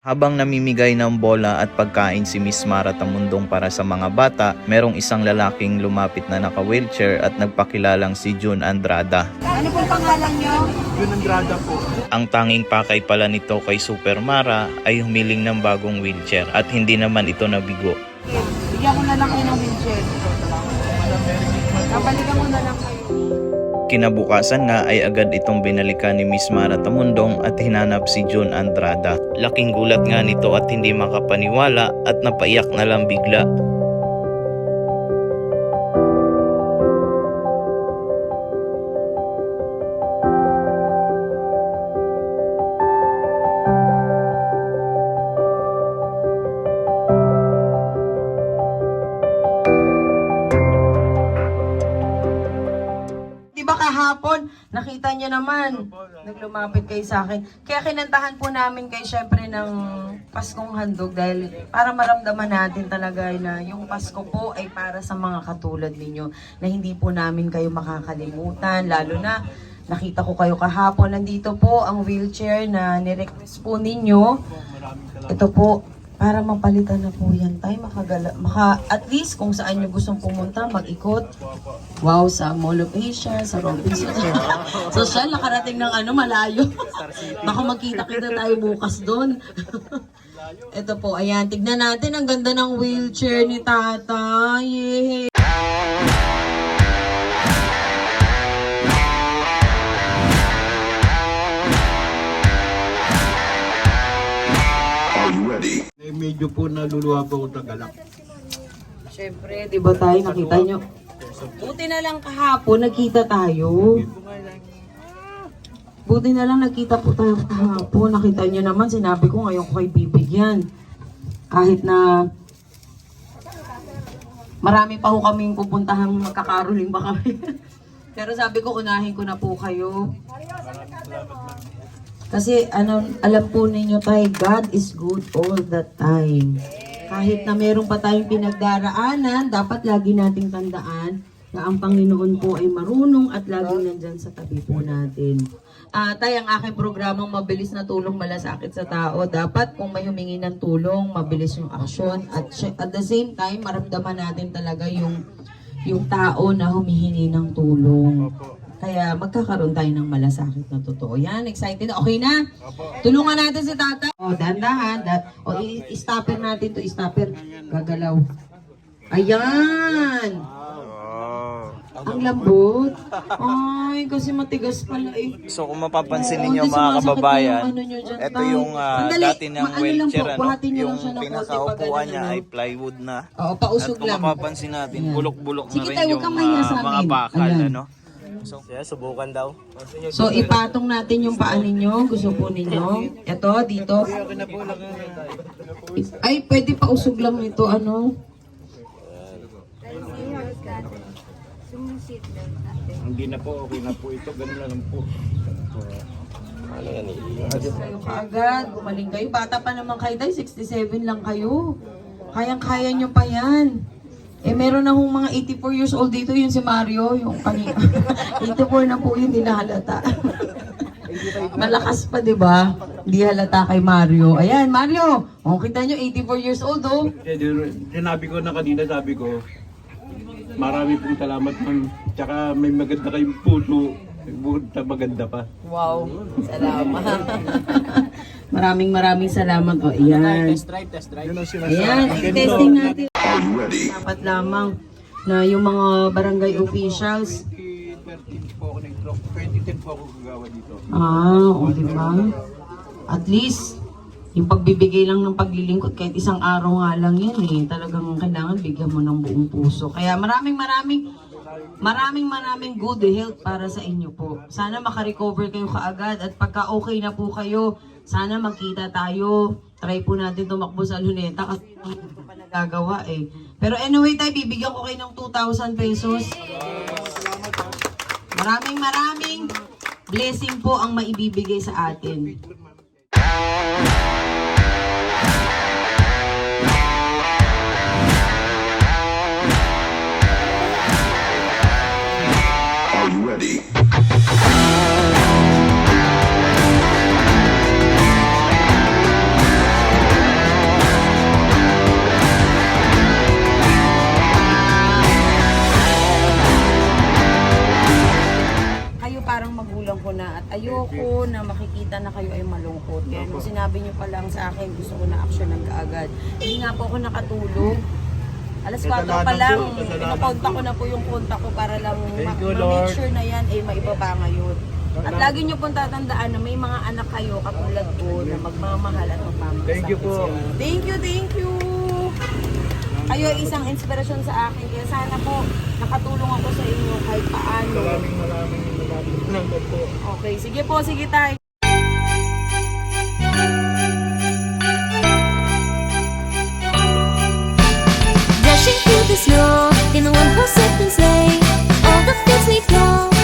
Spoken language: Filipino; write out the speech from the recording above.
Habang namimigay ng bola at pagkain si Miss Mara Tamundong para sa mga bata, merong isang lalaking lumapit na naka-wheelchair at nagpakilalang si June Andrada. Ano pong pangalan nyo? Yun ang grada po. Ang tanging pakay pala nito kay Super Mara ay humiling ng bagong wheelchair at hindi naman ito nabigo. Bigyan ko na lang kayo ng wheelchair. Kapalikan mo na lang kayo. Kinabukasan nga ay agad itong binalikan ni Miss Mara Tamundong at hinanap si June Andrada. Laking gulat nga nito at hindi makapaniwala at napaiyak na lang bigla. Kahapon, nakita niyo naman, naglumapit kayo sa akin. Kaya kinantahan po namin kay syempre ng Paskong Handog dahil para maramdaman natin talaga na yung Pasko po ay para sa mga katulad ninyo na hindi po namin kayo makakalimutan, lalo na nakita ko kayo kahapon. Nandito po ang wheelchair na nirequest po ninyo. Ito po, para mapalitan na po yan tayo, makagala, maka, at least kung saan nyo gustong pumunta, mag-ikot. Wow, sa Mall of Asia, sa Robinson. so siya, nakarating ng ano, malayo. Baka magkita-kita tayo bukas doon. Ito po, ayan, tignan natin, ang ganda ng wheelchair ni Tata. Medyo po naluluwa po ako ng galak. Siyempre, di ba tayo, nakita nyo? Buti na lang kahapon, nakita tayo. Buti na lang nakita po tayo kahapon. Nakita nyo naman, sinabi ko ngayon ko kayo bibigyan. Kahit na marami pa ho kaming pupuntahang magkakaroling ba kami. Pero sabi ko, unahin ko na po kayo. Kasi ano, alam po ninyo tayo, God is good all the time. Kahit na meron pa tayong pinagdaraanan, dapat lagi nating tandaan na ang Panginoon po ay marunong at laging nandyan sa tabi po natin. Ah, tay, ang aking programang mabilis na tulong malasakit sa tao, dapat kung may humingi ng tulong, mabilis yung aksyon at at the same time, maramdaman natin talaga yung yung tao na humihingi ng tulong. Kaya magkakaroon tayo ng malasakit na totoo. Yan, excited. Okay na? Tulungan natin si tata. O, dandahan. Dat, o, i- i-stopper natin to i-stopper. Gagalaw. Ayan! Ang lambot. Ay, kasi matigas pala eh. So kung mapapansin Oo, ninyo mga sumasakit kababayan, yung ano nyo dyan, ito tay. yung ah, Sandali, dati ng ma- ano lang wheelchair, po, ano, buhatin nyo lang yung siya ng konti pinakaupuan pag niya ano, ay ano. plywood na. Oo, At pausog kung lang. mapapansin natin, bulok-bulok na Sige rin tayo, yung kang mahiya sa ah, mga amin. bakal, Ayan. ano. So, kaya subukan daw. So, ipatong natin yung paa ninyo. Gusto po ninyo. Ito, dito. Ay, pwede pa usog lang ito, ano. Hindi na po, okay na po ito. Ganun lang po. Kayo kaagad, gumaling kayo. Bata pa naman kayo, tayo, 67 lang kayo. Kayang-kaya nyo pa yan. Eh, meron na hong mga 84 years old dito, yun si Mario, yung kanina. 84 na po yun, hindi na halata. Malakas pa, di ba? Hindi halata kay Mario. Ayan, Mario, oh, kita nyo, 84 years old, oh. Eh, di- Sinabi ko na kanina, sabi ko, marami pong salamat ma'am. Tsaka may maganda kayong puso. Bukod na maganda pa. Wow, salamat. maraming maraming salamat. O, ayan. drive, test drive. Yun ang Ayan, i-testing natin. Dapat lamang na yung mga barangay officials. 2013 po ako nag-stroke. 2010 po dito. Ah, o di ba? At least, yung pagbibigay lang ng paglilingkod, kahit isang araw nga lang yan eh. Talagang kailangan bigyan mo ng buong puso. Kaya maraming maraming Maraming maraming good health para sa inyo po. Sana makarecover kayo kaagad at pagka okay na po kayo, sana magkita tayo. Try po natin tumakbo sa luneta kasi hindi ko pa nagagawa eh. Pero anyway tayo, bibigyan ko kayo ng 2,000 pesos. Maraming maraming blessing po ang maibibigay sa atin. Sana kayo ay malungkot. Kaya nung sinabi niyo pa lang sa akin, gusto ko na action ng kaagad. Hindi nga po ako nakatulog. Alas 4 pa lang, po. ko na po yung konta ko para lang ma-make sure na yan ay maibaba ngayon. At lagi niyo pong tatandaan na may mga anak kayo katulad ko na magmamahal at magmamahal. Thank you po. Thank you, thank you. Kayo ay isang inspirasyon sa akin. Kaya sana po nakatulong ako sa inyo kahit paano. Maraming maraming number po. Okay, sige po, sige tayo. Dashing through the snow in a one-horse open sleigh, all the fields we know.